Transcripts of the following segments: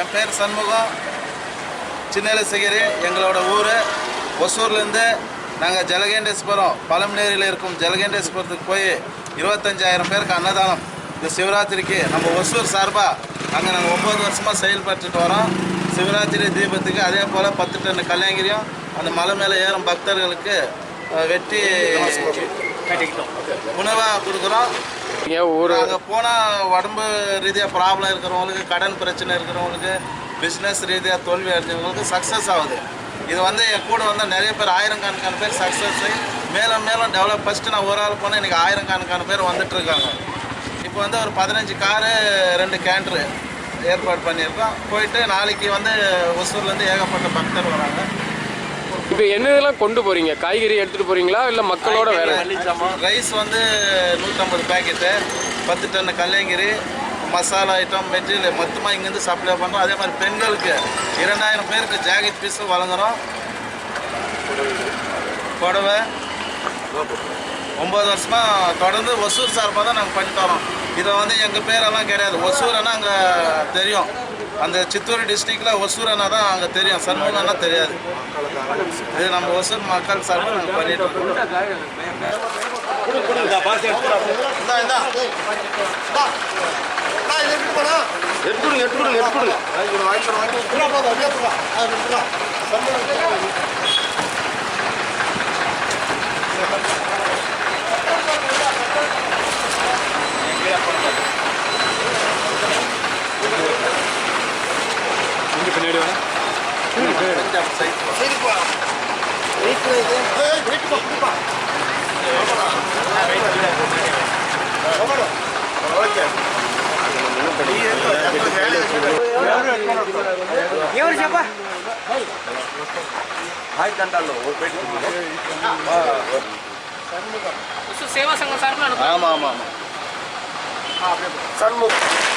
என் பேர் சண்முகம். சின்னலசகிரி எங்களோட ஊர். ஒசூர்லேருந்து நாங்கள் ஜலகேண்டேஸ்வரம் பழமநேரியில் இருக்கும் ஜலகேண்டேஸ்வரத்துக்கு போய் இருபத்தஞ்சாயிரம் பேருக்கு அன்னதானம். இந்த சிவராத்திரிக்கு நம்ம ஒசூர் சார்பாக அங்கே நாங்கள் ஒம்பது வருஷமாக செயல்பட்டுட்டு வரோம். சிவராத்திரி தீபத்துக்கு அதே போல் பத்து டன் கல்யாங்கிரியும் அந்த மலை மேலே ஏறும் பக்தர்களுக்கு வெட்டி வெட்டி உணவாக கொடுக்குறோம். ஊர்? அங்கே போனால் உடம்பு ரீதியாக ப்ராப்ளம் இருக்கிறவங்களுக்கு கடன் பிரச்சனை இருக்கிறவங்களுக்கு பிஸ்னஸ் ரீதியாக தோல்வி அடைஞ்சவங்களுக்கு சக்ஸஸ் ஆகுது. இது வந்து என் கூட வந்து நிறைய பேர் ஆயிரக்கணக்கான பேர் சக்ஸஸ் ஆகி மேலும் மேலும் டெவலப் ஃபஸ்ட்டு நான் ஒரு ஆள் போனால் இன்றைக்கி ஆயிரக்கணக்கான பேர் வந்துட்டு இருக்காங்க இப்போ வந்து ஒரு பதினஞ்சு காரு ரெண்டு கேண்ட்ரு ஏற்பாடு பண்ணியிருக்கோம். போயிட்டு நாளைக்கு வந்து ஒசூர்லேருந்து ஏகப்பட்ட பக்தர் வராங்க. இப்போ என்னதெல்லாம் கொண்டு போறீங்க? காய்கறி எடுத்துட்டு போறீங்களா? இல்ல மக்களோட வேலை? ரைஸ் வந்து நூற்றம்பது பேக்கெட்டு பத்து டன் கல்யாங்கிரி மசாலா ஐட்டம் மெட்டீரியல் மொத்தமாக இங்கேருந்து சப்ளை பண்ணுறோம் அதே மாதிரி பெண்களுக்கு இரண்டாயிரம் பேருக்கு ஜாக்கெட் பீஸும் வழங்குறோம். புடவை. ஒம்பது வருஷமாக தொடர்ந்து ஒசூர் சார்பாக தான் நாங்கள் பண்ணிட்டு வரோம். இதை வந்து எங்கள் பேரெல்லாம் கிடையாது. ஒசூர்னா அங்கே தெரியும். அந்த சித்தூர் டிஸ்ட்ரிக்டில் ஒசூர்னா தான் அங்கே தெரியும். சண்முகம்னா தெரியாது. இது நம்ம ஒசூர் மக்கள் சார்பாக நாங்கள் பண்ணிட்டு இருக்கோம். எடுத்துடுங்க எடுத்துடுங்க எடுத்துடுங்க. பஞ்சாப் சைட் సేవా సంఘం సార్లు ஆமாம் ஆமாம் ஆமாம் சண்முகம்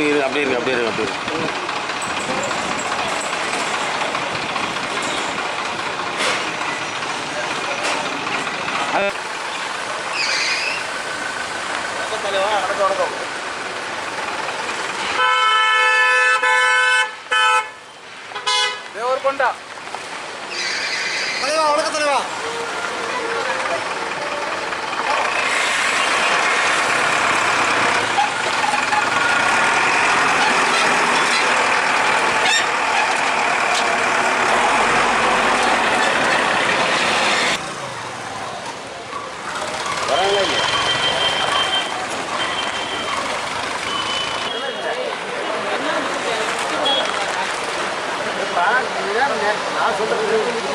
இருங்க இருங்க அப்படியே இருங்க அப்படியே இருங்க அப்படியே தேவர் கொண்டா. தலைவா தேவர்கொண்டா தலைவா. நான் சொல்றது